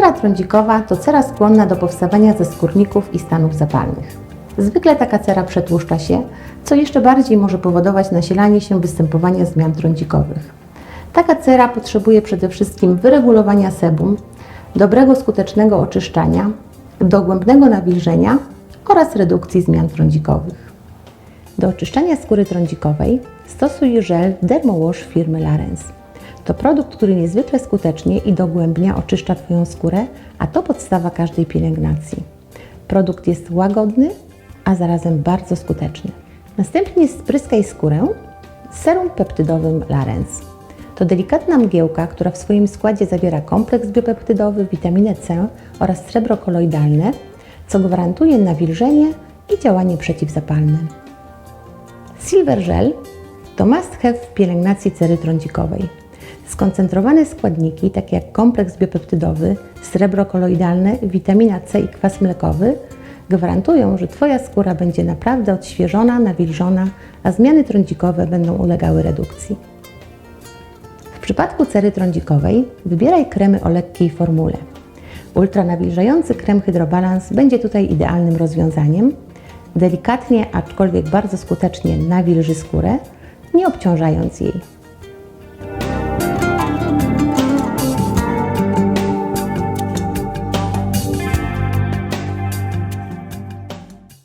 trądzikowa to cera skłonna do powstawania ze skórników i stanów zapalnych. Zwykle taka cera przetłuszcza się, co jeszcze bardziej może powodować nasilanie się występowania zmian trądzikowych. Taka cera potrzebuje przede wszystkim wyregulowania sebum, dobrego skutecznego oczyszczania, dogłębnego nawilżenia oraz redukcji zmian trądzikowych. Do oczyszczania skóry trądzikowej stosuj żel Dermowash firmy Larens. To produkt, który niezwykle skutecznie i dogłębnie oczyszcza Twoją skórę, a to podstawa każdej pielęgnacji. Produkt jest łagodny, a zarazem bardzo skuteczny. Następnie spryskaj skórę serum peptydowym Larens. To delikatna mgiełka, która w swoim składzie zawiera kompleks biopeptydowy, witaminę C oraz srebro koloidalne, co gwarantuje nawilżenie i działanie przeciwzapalne. Silver Gel to must have w pielęgnacji cery trądzikowej. Skoncentrowane składniki, takie jak kompleks biopeptydowy, srebro koloidalne, witamina C i kwas mlekowy, gwarantują, że Twoja skóra będzie naprawdę odświeżona, nawilżona, a zmiany trądzikowe będą ulegały redukcji. W przypadku cery trądzikowej wybieraj kremy o lekkiej formule. Ultranawilżający krem Hydrobalans będzie tutaj idealnym rozwiązaniem. Delikatnie, aczkolwiek bardzo skutecznie nawilży skórę, nie obciążając jej.